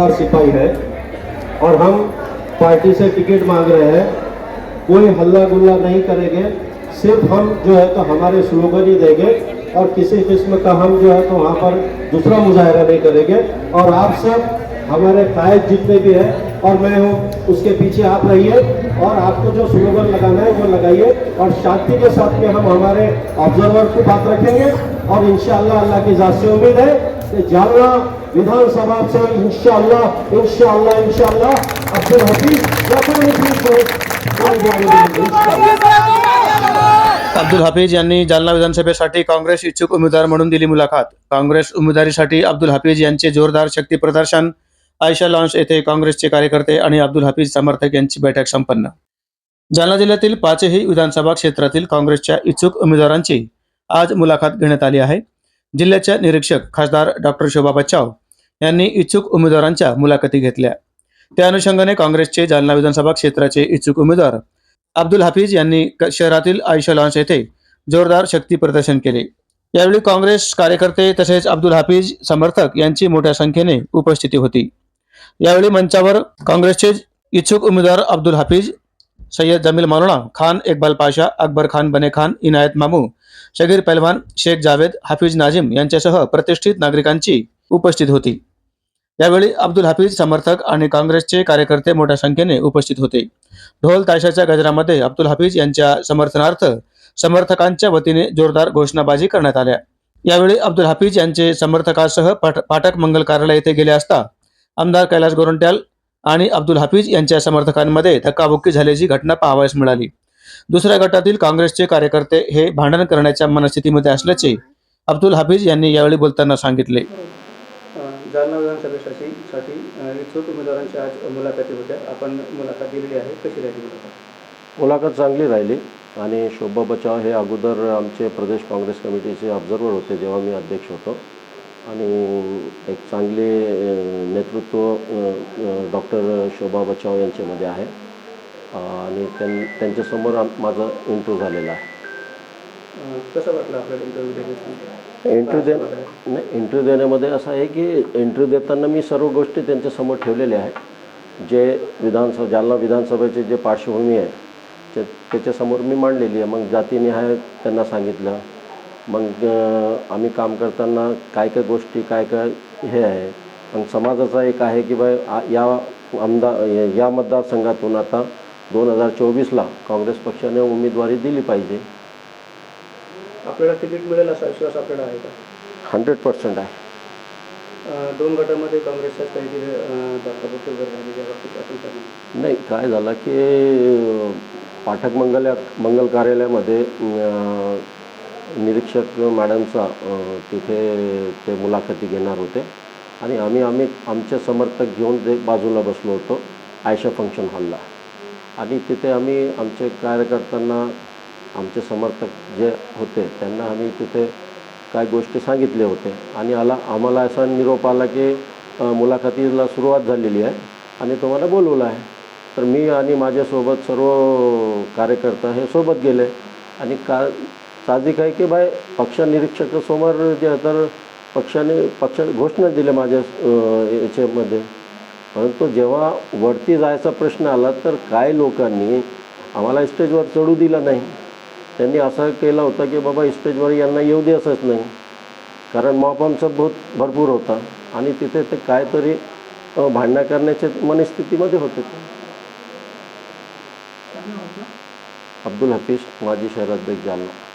हवलदार सिपाही है और हम पार्टी से टिकट मांग रहे हैं। कोई हल्ला गुल्ला नहीं करेंगे। सिर्फ़ हम जो है तो हमारे स्लोगन ही देंगे और किसी किस्म का हम जो है तो वहाँ पर दूसरा मुजाहरा नहीं करेंगे। और आप सब, हमारे कायद जितने भी हैं और मैं हूँ, उसके पीछे आप रहिए और आपको जो स्लोगन लगाना है वो लगाइए और शांति के साथ में हम हमारे ऑब्जर्वर को बात रखेंगे और इन अल्लाह की जात से उम्मीद है कि जालना विधानसभा से इंशाअल्लाह इंशाअल्लाह अब्दुल हफीज अब्दुल हाफिज यांनी जालना विधानसभेसाठी काँग्रेस इच्छुक उमेदवार म्हणून दिली मुलाखत। काँग्रेस उमेदवारीसाठी अब्दुल हाफिज यांचे जोरदार शक्ती प्रदर्शन। आयशा लॉन्च येथे काँग्रेसचे कार्यकर्ते आणि अब्दुल हाफिज समर्थक यांची बैठक संपन्न। जालना जिल्ह्यातील पाचही विधानसभा क्षेत्रातील काँग्रेसच्या इच्छुक उमेदवारांची आज मुलाखत घेण्यात आली आहे। जिल्ह्याच्या निरीक्षक खासदार डॉक्टर शोभा बच्चाव यांनी इच्छुक उमेदवारांच्या मुलाखती घेतल्या. त्या अनुषंगाने काँग्रेसचे जालना विधानसभा क्षेत्राचे इच्छुक उमेदवार अब्दुल हाफिज यांनी शहरातील आयशा लॉन्स येथे जोरदार शक्ती प्रदर्शन केले. यावेळी काँग्रेस कार्यकर्ते तसेच अब्दुल हाफिज समर्थक यांची मोठ्या संख्येने उपस्थिती होती. यावेळी मंचावर काँग्रेसचे इच्छुक उमेदवार अब्दुल हाफिज सय्यद जमील मौलाना खान इकबाल पाशा अकबर खान बने खान इनायत मामू शगीर पहलवान शेख जावेद हाफिज नाजिम यांच्यासह प्रतिष्ठित नागरिकांची उपस्थित होती. यावेळी अब्दुल हाफिज समर्थक आणि काँग्रेसचे कार्यकर्ते मोठ्या संख्येने उपस्थित होते. ढोल ताशाच्या गजरामध्ये अब्दुल हाफिज यांच्या समर्थनार्थ समर्थकांच्या वतीने जोरदार घोषणाबाजी करण्यात आल्या. यावेळी अब्दुल हाफिज यांचे समर्थकासह पाठ- पाठक मंगल कार्यालय येथे गेले असता आमदार कैलास गोरंट्याल आणि अब्दुल हाफिज यांच्या समर्थकांमध्ये धक्काबुक्की झाल्याची घटना पाहावयास मिळाली. दुसऱ्या गटातील काँग्रेसचे कार्यकर्ते हे भांडण करण्याच्या मनस्थितीमध्ये असल्याचे अब्दुल हाफिज यांनी यावेळी बोलताना सांगितले. जालना विधानसभेसाठी साठी इच्छुक उमेदवारांच्या आज मुलाखती होत्या आपण मुलाखत दिलेली आहे. कशी राहिली मुलाखत? मुलाखत चांगली राहिली आणि शोभा बचाव हे अगोदर आमचे प्रदेश काँग्रेस कमिटीचे ऑब्झर्वर होते जेव्हा मी अध्यक्ष होतो. आणि एक चांगले नेतृत्व डॉक्टर शोभा बचाव यांच्यामध्ये आहे. आणि त्यां त्यांच्यासमोर आम- माझा इंटरव्ह्यू झालेला आहे. कसं वाटलं आपल्याला इंटरव्ह्यू इंटरव्ह्यू दे नाही इंटरव्ह्यू देण्यामध्ये असं आहे की इंटरव्ह्यू देताना मी सर्व गोष्टी त्यांच्यासमोर ठेवलेल्या आहेत. जे विधानसभा जालना विधानसभेची जे पार्श्वभूमी आहे त्याच्यासमोर मी मांडलेली आहे. मग जातीनिहाय त्यांना सांगितलं. मग आम्ही काम करताना काय काय गोष्टी काय काय हे आहे. मग समाजाचा एक आहे की बा या आमदार या मतदारसंघातून आता दोन हजार चोवीसला काँग्रेस पक्षाने उमेदवारी दिली पाहिजे. आपल्याला तिकीट मिळेल असा विश्वास आपल्याला आहे का? हंड्रेड पर्सेंट आहे. दोन गटामध्ये म्हणू? नाही काय झालं की पाठक मंगल मंगल कार्यालयामध्ये निरीक्षक मॅडमचा तिथे ते मुलाखती घेणार होते. आणि आम्ही आम्ही आमचे समर्थक घेऊन ते बाजूला बसलो होतो आयशा फंक्शन हॉलला. आणि तिथे आम्ही आमचे कार्यकर्त्यांना आमचे समर्थक जे होते त्यांना आम्ही तिथे काय गोष्टी सांगितले होते. आणि आला आम्हाला असा निरोप आला की मुलाखतीला सुरुवात झालेली आहे आणि तुम्हाला बोलवलं आहे. तर मी आणि माझ्यासोबत सर्व कार्यकर्ता हे सोबत गेले आणि का साधिक आहे की बाय पक्ष निरीक्षकासमोर जे तर पक्षाने पक्ष घोषणा दिल्या माझ्या याच्यामध्ये. परंतु जेव्हा वरती जायचा प्रश्न आला तर काय लोकांनी आम्हाला स्टेजवर चढू दिलं नाही. त्यांनी असं केलं होतं की बाबा स्टेजवर यांना येऊ द्यायचंच नाही. कारण मॉप आमचा बहुत भरपूर होता आणि तिथे ते काहीतरी भांडणं करण्याच्या मनस्थितीमध्ये होते. ते अब्दुल हफीज माजी शहराध्यक्ष जालना.